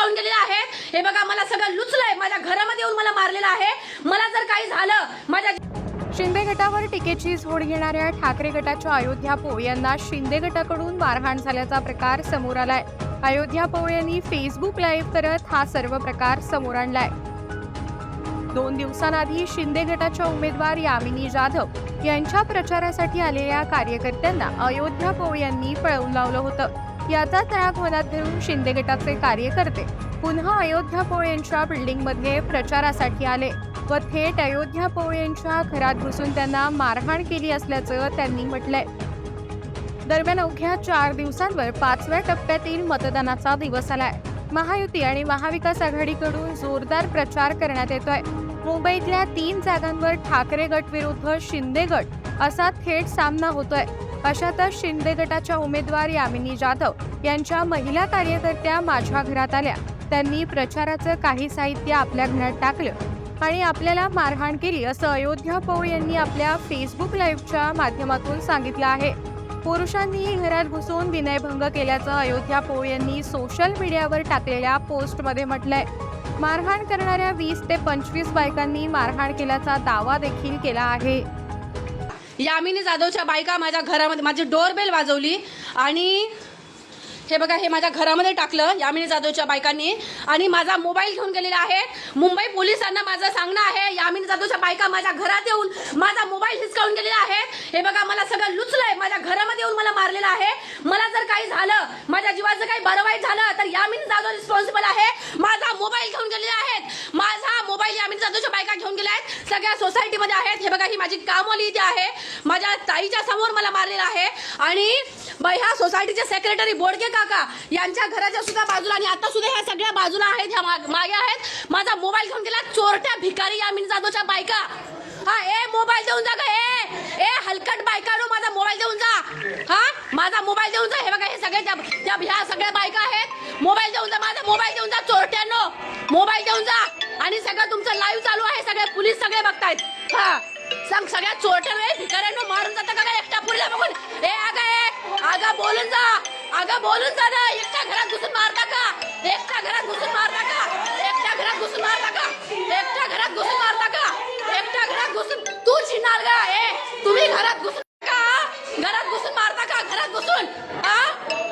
हिसकावून गेलेले आहेत हे बघा मला सगळं लुचलंय. माझ्या घरामध्ये येऊन मला मारलेलं आहे. मला जर काही झालं माझ्या शिंदे गटावर टीकेची झोड घेणाऱ्या ठाकरे गटाच्या अयोध्या पोळ यांना शिंदे गटाकडून मारहाण झाल्याचा प्रकार समोर आलाय. अयोध्या पोळ यांनी फेसबुक लाईव्ह करत हा सर्व प्रकार समोर आणलाय. दोन दिवसांआधी शिंदे गटाच्या उमेदवार यामिनी जाधव यांच्या प्रचारासाठी आलेल्या कार्यकर्त्यांना अयोध्या पोळ यांनी पळवून लावलं होतं. याचा त्याग मनात धरून शिंदे गटाचे कार्यकर्ते पुन्हा अयोध्या पोळ यांच्या बिल्डिंगमध्ये प्रचारासाठी आले व थेट अयोध्या पोळ यांच्या घरात घुसून त्यांना मारहाण केली असल्याचं त्यांनी म्हटलंय. दरम्यान अवघ्या चार दिवसांवर पाचव्या टप्प्यातील मतदानाचा दिवस आलाय. महायुती आणि महाविकास आघाडीकडून जोरदार प्रचार करण्यात येतोय. मुंबईतल्या तीन जागांवर ठाकरे गट विरुद्ध शिंदे गट असा थेट सामना होतोय. अशातच शिंदे गटाच्या उमेदवार यामिनी जाधव यांच्या महिला कार्यकर्त्या माझ्या घरात आल्या. त्यांनी प्रचाराचं काही साहित्य आपल्या घरात टाकलं आणि आपल्याला मारहाण केली असं अयोध्या पौळ यांनी आपल्या फेसबुक लाईव्हच्या माध्यमातून सांगितलं आहे. पुरुषांनी घरात घुसून विनयभंग केल्याचं अयोध्या पोळ यांनी सोशल मीडियावर टाकलेल्या पोस्टमध्ये म्हटलंय. मारहाण करणाऱ्या वीस ते पंचवीस बायकांनी मारहाण केल्याचा दावा देखील केला आहे. यामिनी जाधवच्या बायका माझ्या घरामध्ये माझी डोरबेल वाजवली आणि हे बघा हे माझ्या घरामध्ये टाकलं यामिनी जाधवच्या बायकांनी. आणि माझा मोबाईल घेऊन गेलेला आहे. मुंबई पोलिसांना माझं सांगणं आहे यामिनी जाधवच्या बायका माझ्या घरात येऊन माझा मोबाईल हिसकावून गेलेला आहे. हे बघा मला सगळं लुचलंय. माझ्या घरामध्ये येऊन मला मारलेलं आहे. मला जर काही झालं माझ्या जीवाचं काही बरं वाईट झालं तर यामिनी जाधव रिस्पॉन्सिबल आहे. माझा मोबाईल घेऊन गेलेला मोबाईल बायका घेऊन गेल्या आहेत. सगळ्या सोसायटीमध्ये आहेत. हे बघा ही माझी कामवाली इथे आहे. माझ्या ताईच्या समोर मला मारलेलं आहे. आणि ह्या सोसायटीचे सेक्रेटरी बोडके काका यांच्या घराच्या सुद्धा बाजूला आणि आता सुद्धा ह्या सगळ्या बाजूला आहेत ह्या मागे आहेत. माझा मोबाईल घेऊन गेला चोरट्या भिकारी यामिनी जाधवच्या बायका. हा ए मोबाईल देऊन जा ग ए. ए हलकट बायकानो माझा मोबाईल देऊन जा. हा माझा मोबाईल देऊन जा. हे बघा हे सगळे त्या ह्या सगळ्या बायका आहेत. मोबाईल देऊन जा माझा मोबाईल देऊन जा चोरट्यांनो. मोबाईल देऊन जा. आणि सगळं तुमचं लाईव्ह चालू आहे सगळे पोलीस सगळे बघतायत. हा. सांग सगळ्या चोरट्या भिकाऱ्यांनो मारून जातात का काय एकट्या पुरीला बघून? ए अगं ए अगं बोलून जा. अगं बोलून जा ना एकट्या घरात घुसून मारता का? एकट्या घरात घुसून मारता का? एकट्या घरात घुसून मारता का?